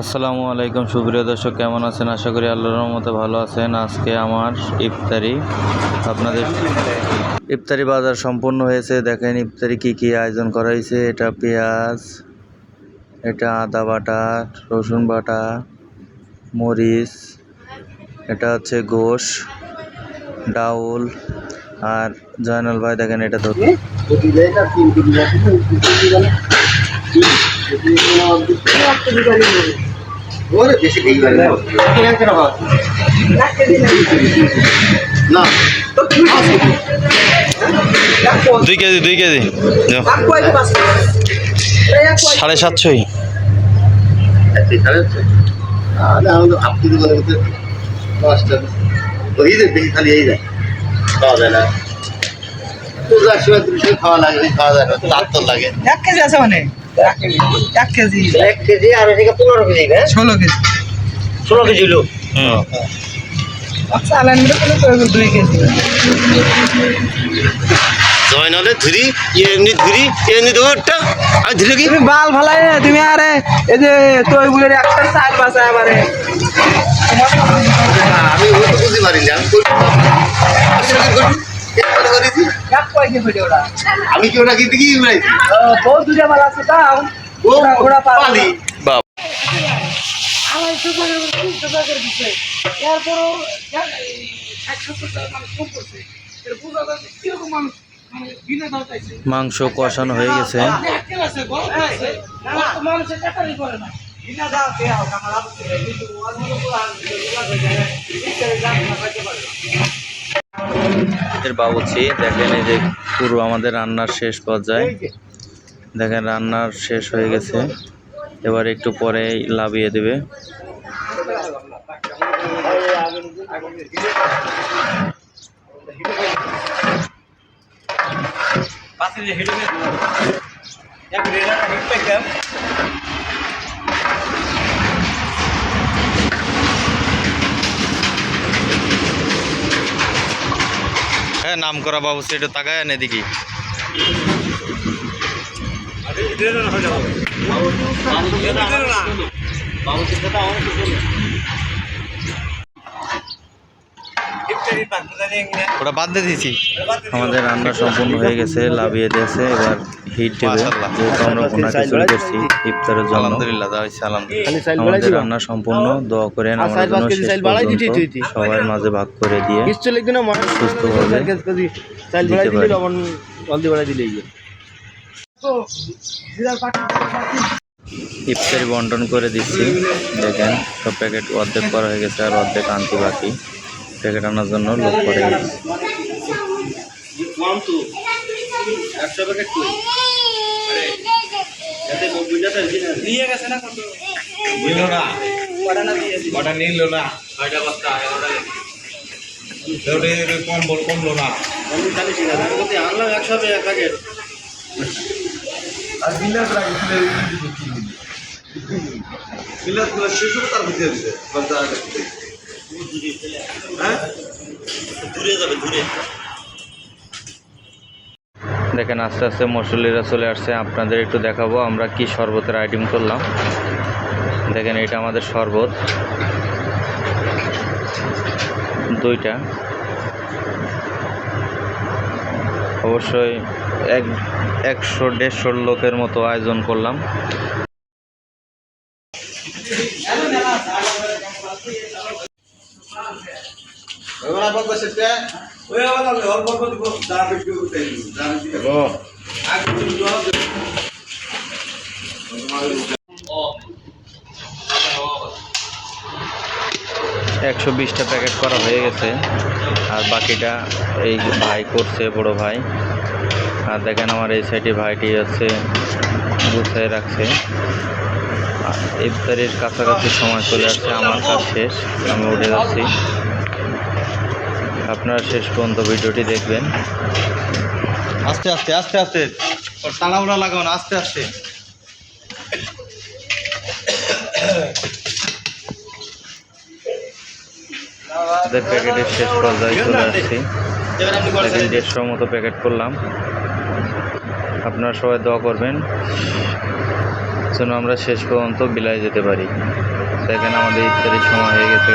আসসালামু আলাইকুম, সুপ্রিয় দর্শক, কেমন আছেন? আশা করি আল্লাহর রহমতে ভালো আছেন। আজকে আমার ইফতারি। আপনাদের ইফতারি বাজার সম্পূর্ণ হয়েছে। দেখেন ইফতারি কি কি আয়োজন করা হয়েছে। এটা পেঁয়াজ, এটা আদা বাটা, রসুন বাটা, মরিচ, এটা হচ্ছে গোশ, ডাউল আর জয়নাল ভাই, দেখেন এটা তো দুই কেজি দুই কেজি। যাও। সাড়ে সাতশোই। খালি এই যায় খাওয়া যায় না। পূজার সময় খাওয়া লাগে খাওয়া যায় না তার তো লাগে। এক কেজি আছে মানে? এক কেজি। এক কেজি। আর এদিকে পনেরো কেজি হ্যাঁ? ষোলো কেজি। ষোলো কেজি লোক কেজি জয়নালে ধুরি এমনি ধুরি এমনি একটা আর ধুরি কি? বাল ভালাই না তুমি আরে এই যে তোই বুলের একটা চাল বাসা আমারে আমি ওই তো বুঝতে পারি না। আমি কি? ওটা কি বানাইছি বহু দুটা মাল আছে ওরা-। পালি মাংস কষানো হয়ে গেছে মানুষের এর বাবুচি দেখেন এই যে পুরো আমাদের রান্নার শেষ পর্যায়ে। দেখেন রান্নার শেষ হয়ে গেছে। এবার একটু পরে লাভিয়ে দেবে। হ্যাঁ নাম করা বাবু একটু তাকায় আনে দেখি ওটা বাদ দিয়ে দিয়েছি। আমাদের রান্না সম্পূর্ণ হয়ে গেছে লাভিয়ে দিয়েছে এবার হিট দেবে। যেহেতু আমরা ওনাকে চলে করছি ইফতারের জন্য। আলহামদুলিল্লাহ আমাদের রান্না সম্পূর্ণ দোয়া করেন আমাদের জন্য শেষ পর্যন্ত সবার মাঝে ভাগ করে দিয়ে কিছু লিখবি না মনে সুস্থভাবে চাল দিতে পারি। লবণ জলদি বাড়াই দিলে তো জিরার পাটি ইফতারি বন্টন করে দিচ্ছি। দেখেন সব প্যাকেট অর্ধেক করা হয়ে গেছে আর অর্ধেক আনতে বাকি। প্যাকেট আনার জন্য লোক করে গেছে তো একশো প্যাকেট কই যাতে বুঝাতে নিয়ে গেছে না কমলো আনলাম একশো প্যাকেট আর শেষ হবে তার ভিতরে দেখেন, আস্তে আস্তে মশলিরা চলে আসছে। আপনাদের একটু দেখাবো, আমরা কি শরবতের আইটেম করলাম দেখেন, এটা আমাদের শরবত। দুইটা। অবশ্যই এক, একশো, দেড়শো লোকের মতো আয়োজন করলাম। একশো বিশটা প্যাকেট করা হয়ে গেছে আর বাকিটা এই ভাই করছে বড় ভাই। আর দেখেন আমার এই সাইডে ভাইটি হচ্ছে গুছিয়ে রাখছে। ইফতারির কাছাকাছি সময় চলে আসছে আমার কাজ শেষ আমি উঠে যাচ্ছি। আপনারা শেষ পর্যন্ত ভিডিওটি দেখবেন। আস্তে আস্তে আস্তে আস্তে। তাড়াহুড়া লাগাও না আস্তে আস্তে। আমাদের প্যাকেটের শেষ পর্যায়ে চলে আসছি। দেড়শোর মতো প্যাকেট করলাম। আপনারা সবাই দোয়া করবেন। যেন আমরা শেষ পর্যন্ত বিলায় যেতে পারি। দেখেন আমাদের ইফতারির সময় হয়ে গেছে।